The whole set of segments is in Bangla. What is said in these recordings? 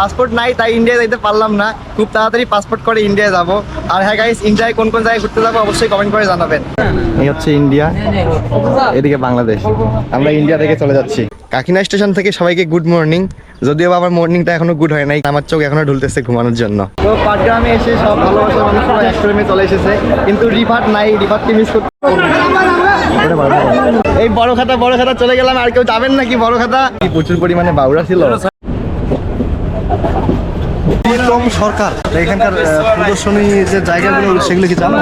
পাসপোর্ট নাই তাই ইন্ডিয়া যাইতে পারলাম না। খুব তাড়াতাড়ি পাসপোর্ট করে ইন্ডিয়া যাব। আর হ্যাঁ গাইস ইন্ডিয়ায় কোন কোন জায়গায় ঘুরতে যাব অবশ্যই কমেন্ট করে জানাবেন। এই হচ্ছে ইন্ডিয়া এদিকে বাংলাদেশ। আমরা ইন্ডিয়া থেকে চলে যাচ্ছি। কাকিনা স্টেশন থেকে সবাইকে গুড মর্নিং যদিও আমার মর্নিংটা এখনও গুড হয় নাই আমার চোখ এখনও ঢুলতেছে ঘুমানোর জন্য। তো পাটগ্রামে এসে সব ভালোবাসার মানুষরা এক ফ্রেমে চলে এসেছে। কিন্তু রিফাত নাই রিফাতকে মিস করতে এই বড় খাতা বড় খাতা চলে গেলাম। আর কেউ যাবেন নাকি বড় খাতা? প্রচুর পরিমাণে বাউরা ছিল। প্রীতম সরকার এখানকার প্রদর্শনী যে জায়গাগুলো সেগুলো কি জানো?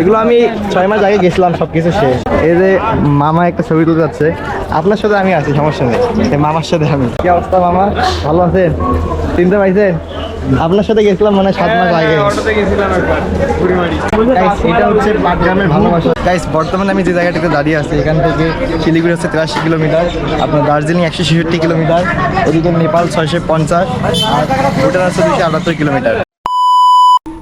এগুলো আমি ছয় মাস আগে গেছিলাম সব কিছু শেষ। এই যে মামা একটা ছবি তুলতে যাচ্ছে আপনার সাথে আমি আছি সমস্যা নেই। এই মামার সাথে আমি। কি অবস্থা মামা? ভালো আছেন? চিনতে পাইছেন? আপনার সাথে গেছিলাম মানে সাত মাস আগে। এটা হচ্ছে পাটগ্রামের ভালোবাসা। গাইস বর্তমানে আমি যে জায়গাটাতে দাঁড়িয়ে আছি এখান থেকে শিলিগুড়ি হচ্ছে তিরাশি কিলোমিটার আপনার দার্জিলিং একশো ছেষট্টি কিলোমিটার ওদিকে নেপাল ছয়শো পঞ্চাশ আর ভুটান আছে দুশো আটাত্তর কিলোমিটার।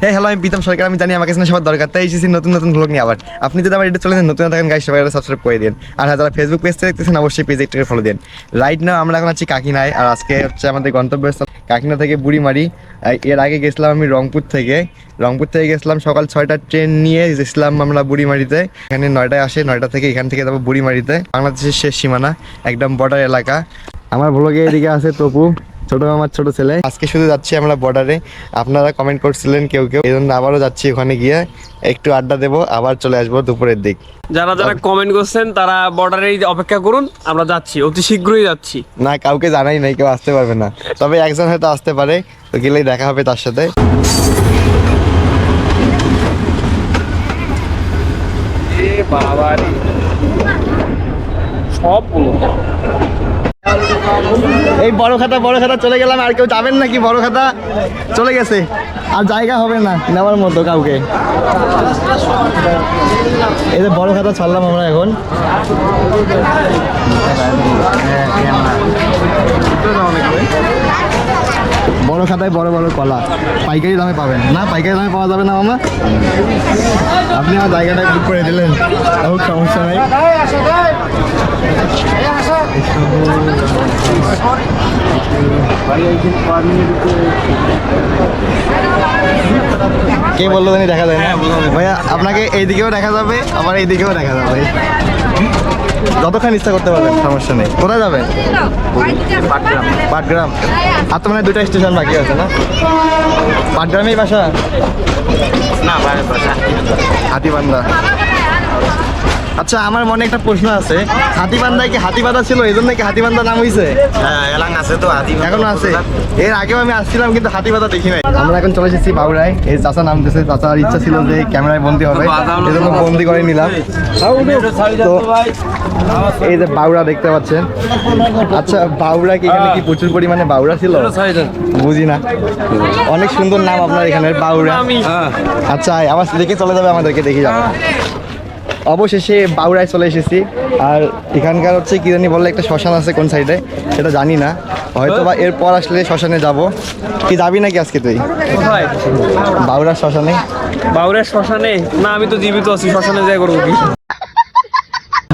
হ্যাঁ হ্যালো, আমি প্রীতম সরকার, আমি জানি আমার কাছে সবার দরকার, তাই এসেছি নতুন নতুন নিয়ে আবার। আপনি যদি আমার এটা চলে থাকেন সবাই সাবস্ক্রাইব করে দিন আর হ্যাঁ যারা ফেসবুক দেখতেছেন, অবশ্যই পেজ ফলো দিন রাইট আমরা এখন আছি কাকিনায়, আর আজকে হচ্ছে আমাদের গন্তব্যস্থল কাকিনা থেকে বুড়িমারি। এর আগে গেছিলাম আমি রংপুর থেকে। রংপুর থেকে গেছিলাম সকাল ছয়টার ট্রেন নিয়ে গেছিলাম আমরা বুড়িমারিতে। এখানে নয়টায় আসে, নয়টা থেকে এখান থেকে যাব বুড়িমারিতে। বাংলাদেশের শেষ সীমানা, একদম বর্ডার এলাকা। আমার ব্লগে এদিকে আছে তপু। ছোট আমার ছোট ছেলে। আজকে শুধু যাচ্ছি আমরা বর্ডারে আপনারা কমেন্ট করছিলেন কেউ কেউ। এই জন্য আবারও যাচ্ছি ওখানে গিয়ে। একটু আড্ডা দেবো আবার চলে আসব দুপুরের দিক। যারা যারা কমেন্ট করছেন তারা বর্ডারে অপেক্ষা করুন আমরা যাচ্ছি। অতি শীঘ্রই যাচ্ছি। না কাউকে জানাই নাই কেউ আসতে পারবে না। তবে একজন হয়তো আসতে পারে তো গেলেই দেখা হবে তার সাথে। সব এই বড় খাতা বড় খাতা চলে গেলাম। আর কেউ যাবেন নাকি বড় খাতা? চলে গেছে। আর জায়গা হবে না, নেওয়ার মতো কাউকে। এই যে বড় খাতা ছাড়লাম আমরা এখন। বড় খাতায় বড় বড় কলা। পাইকারি দামে পাবেন। না, পাইকারি দামে পাওয়া যাবে না, মামা? আপনি আমার জায়গাটা বুক করে দিলেন। সমস্যা নাই। কে বলল জানি দেখা যায় না। ভাইয়া, আপনাকে এইদিকেও দেখা যাবে, আবার এইদিকেও দেখা যাবে। যতক্ষণ ইচ্ছা করতে পারবেন সমস্যা নেই। কোথায় যাবেন? পাটগ্রাম। পাটগ্রাম। আর তো মানে দুটা স্টেশন বাকি আছে না? পাটগ্রামেই বাসা? না হাতিবান্ধা। আচ্ছা আমার মনে একটা প্রশ্ন আছে। হাতিবান্ধায় কি হাতিবান্ধা ছিল? এই জন্য কি হাতিবান্ধা নাম হয়েছে হ্যাঁ এলাং আছে তো এখনও আছে। এর আগেও আমি আসছিলাম কিন্তু হাতিবান্ধা দেখি নাই। আমরা এখন চলে এসেছি বাউরায় এই চাচা নামতেছে। চাচার ইচ্ছা ছিল যে ক্যামেরায় বন্দি হবে। এই জন্য বন্দি করে নিলাম। তো এই যে বাউরা দেখতে পাচ্ছেন। আচ্ছা বাউরা কি এখানে কি প্রচুর পরিমাণে বাউরা ছিল? বুঝি না। অনেক সুন্দর নাম আপনার এখানে বাউরা আচ্ছা আবার দেখে চলে যাবে আমাদেরকে দেখে যাবে। অবশেষে বাউরায় চলে এসেছি। আর এখানকার হচ্ছে কি জানি বললে একটা শ্মশান আছে কোন সাইডে সেটা জানি না। হয়তো বা এরপর আসলে শ্মশানে যাব। কি যাবি নাকি আজকে তুই? বাউরার শ্মশানে। বাউরের শ্মশানে? না আমি তো জীবিত আছি শ্মশানে যাই করব কি?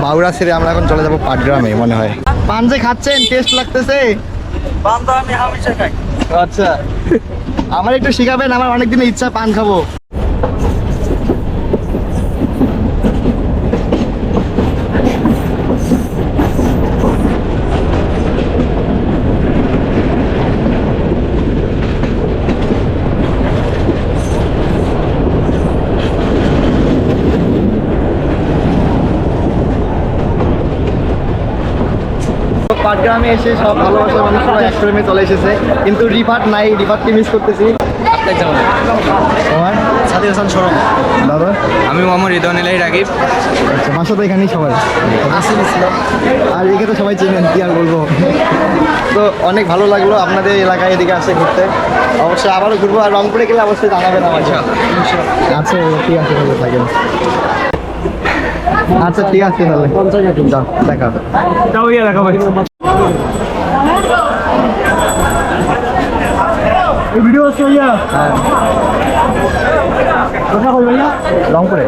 বাউরা ছেড়ে আমরা এখন চলে যাব পাটগ্রামে মনে হয়। পান যে খাচ্ছেন টেস্ট লাগতেছে আচ্ছা। আমার একটু শিখাবেন আমার অনেকদিন ইচ্ছা পান খাব। পাটগ্রামে এসে সব ভালোবাসার মানুষরা এক ফ্রেমে চলে এসেছে। কিন্তু রিফাত নাই রিফাতকে মিস করতেছি। তোমার? সাদি হাসান সরম দাদা আমি মোহাম্মদ রিদওয়ান এলাই রাকিব আচ্ছা বাসা তো এখানেই সবাই। আর একে তো সবাই চেনেন কি আর বলব? তো অনেক ভালো লাগল আপনাদের এলাকায় এদিকে আসে ঘুরতে। অবশ্যই আবারও ঘুরবো আর রংপুরে গেলে অবশ্যই জানাবেন আমাকে। আচ্ছা ঠিক আছে তাহলে থাকেন। আচ্ছা ঠিক আছে তাহলে। দেখা যাও ইয়া দেখা ভাই ভিডিও আসছে ভাইয়া। কোথা কই ভাইয়া? রংপুরে।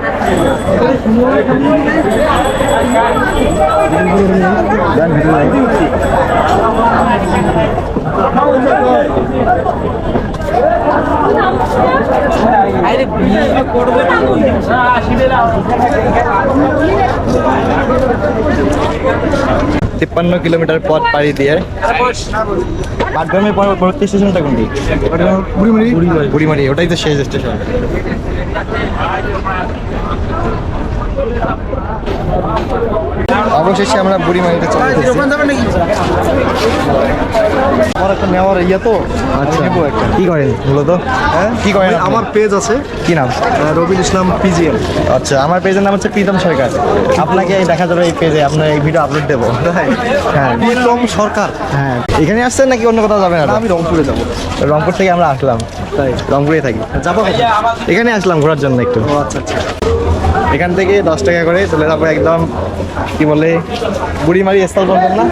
জান ভিডিও নাই আরে বিয়ে করবে না। আসিবে না। তিপ্পান্ন কিলোমিটার পথ পাড়ি দিয়ে। পাটগ্রামের পর পরবর্তী স্টেশনটা কোনটি? বুড়িমারি ওটাই তো শেষ স্টেশন। অবশেষে আমরা বুড়িমারিতে চলে এসেছি। আমার একটা নেওয়ার ইয়ে তো আচ্ছা। নেব একটা। কি করেন মূলত? হ্যাঁ? কি করেন আমার পেজ আছে। কি নাম? রবিন ইসলাম পিজিএম। আচ্ছা আমার পেজের নাম হচ্ছে প্রীতম সরকার। আপনাকে এই দেখা যাবে এই পেজে আপনার এই ভিডিও আপলোড দেবো। হ্যাঁ। প্রীতম সরকার। হ্যাঁ। এখানে আসছেন নাকি অন্য কোথাও যাবেন আমি রংপুরে যাব। রংপুর থেকে আমরা আসলাম। তাই। রংপুরে থাকি। যাব? এখানে আসলাম ঘোরার জন্য একটু। আচ্ছা আচ্ছা। এখান থেকে দশ টাকা করে চলে যাব একদম কি বলে বুড়িমারি স্থল বলবেন না?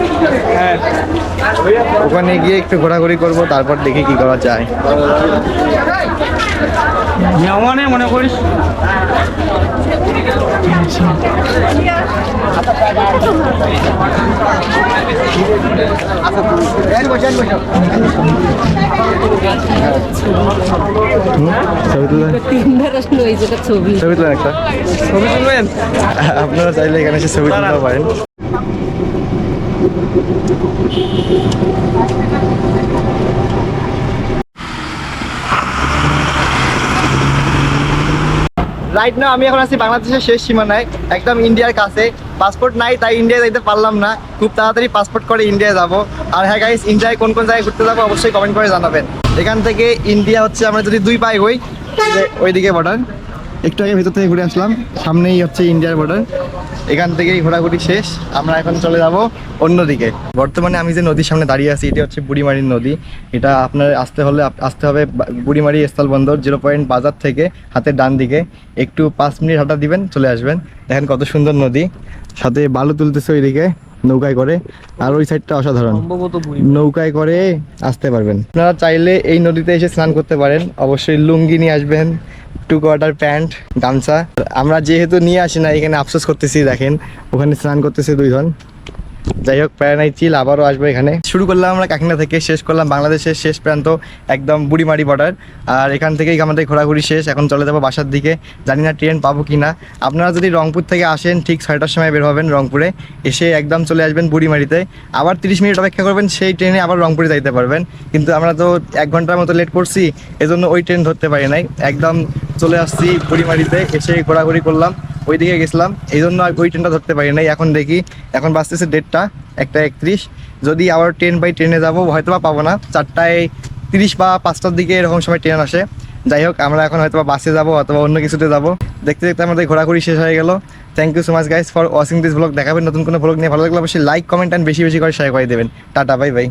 হ্যাঁ। ওখানে গিয়ে একটু ঘোরাঘুরি করব তারপর দেখি কি করা যায়। মানে করিস? ছবি তুলেন একটা। ছবি তুলবেন আপনারা চাইলে এখানে এসে ছবি তুলতে পারেন রাইট না আমি এখন আছি বাংলাদেশের শেষ সীমানায়, একদম ইন্ডিয়ার কাছে। পাসপোর্ট নাই, তাই ইন্ডিয়া যাইতে পারলাম না। খুব তাড়াতাড়ি পাসপোর্ট করে ইন্ডিয়া যাব। আর হ্যাঁ গাইস ইন্ডিয়ায় কোন কোন জায়গায় ঘুরতে যাব অবশ্যই কমেন্ট করে জানাবেন। এখান থেকে ইন্ডিয়া হচ্ছে আমরা যদি দুই পাই হই ওইদিকে বর্ডার একটু আগে ভেতর থেকে ঘুরে আসলাম। সামনেই হচ্ছে ইন্ডিয়ার বর্ডার এখান থেকেই ঘোরাঘুরি শেষ। আমরা এখন চলে যাব অন্যদিকে। বর্তমানে আমি যে নদীর সামনে দাঁড়িয়ে আছি এটি হচ্ছে বুড়িমারির নদী। এটা আপনার আসতে হলে আসতে হবে বুড়িমারি স্থলবন্দর জিরো পয়েন্ট বাজার থেকে হাতের ডান দিকে। একটু পাঁচ মিনিট হাঁটা দিবেন চলে আসবেন। দেখেন কত সুন্দর নদী। সাথে বালু তুলতেছে ওইদিকে নৌকায় করে। আর ওই সাইডটা অসাধারণ। নৌকায় করে আসতে পারবেন। আপনারা চাইলে এই নদীতে এসে স্নান করতে পারেন। অবশ্যই লুঙ্গি নিয়ে আসবেন। টু কোয়ার্টার প্যান্ট গামছা। আমরা যেহেতু নিয়ে আসি না, এখানে আফসোস করতেছি, দেখেন। ওখানে স্নান করতেছি দুইজন। যাই হোক প্যারানাই চিল আবারও আসব এখানে। শুরু করলাম আমরা কাকিনা থেকে, শেষ করলাম বাংলাদেশের শেষ প্রান্ত, একদম বুড়িমারি বর্ডার আর এখান থেকেই আমাদের ঘোরাঘুরি শেষ, এখন চলে যাব বাসার দিকে। জানি না ট্রেন পাবো কি না আপনারা যদি রংপুর থেকে আসেন, ঠিক ছয়টার সময় বের হবেন রংপুরে। এসে একদম চলে আসবেন বুড়িমারিতে। আবার তিরিশ মিনিট অপেক্ষা করবেন, সেই ট্রেনে আবার রংপুরে যাইতে পারবেন। কিন্তু আমরা তো এক ঘণ্টার মতো লেট করছি, এজন্য ওই ট্রেন ধরতে পারি নাই। একদম চলে আসছি বুড়িমারিতে, এসে ঘোরাঘুরি করলাম। ওইদিকে গেছিলাম এই জন্য আর ওই ট্রেনটা ধরতে পারি নাই। এখন দেখি, এখন বাঁচতেছে ডেটটা একটা একত্রিশ। যদি আবার ট্রেন বাই ট্রেনে যাব হয়তো বা পাবো না। চারটায় তিরিশ বা পাঁচটার দিকে এরকম সময় ট্রেন আসে। যাই হোক, আমরা এখন হয়তো বাসে যাব অথবা অন্য কিছুতে যাব। দেখতে দেখতে আমাদের ঘোরাঘুরি শেষ হয়ে গেল। Thank you so much guys for watching this vlog দেখাবেন নতুন কোনো ব্লগ নিয়ে। ভালো লাগলে অবশ্যই লাইক কমেন্ট অ্যান্ড বেশি বেশি করে শেয়ার করে দেবেন। Tata bye bye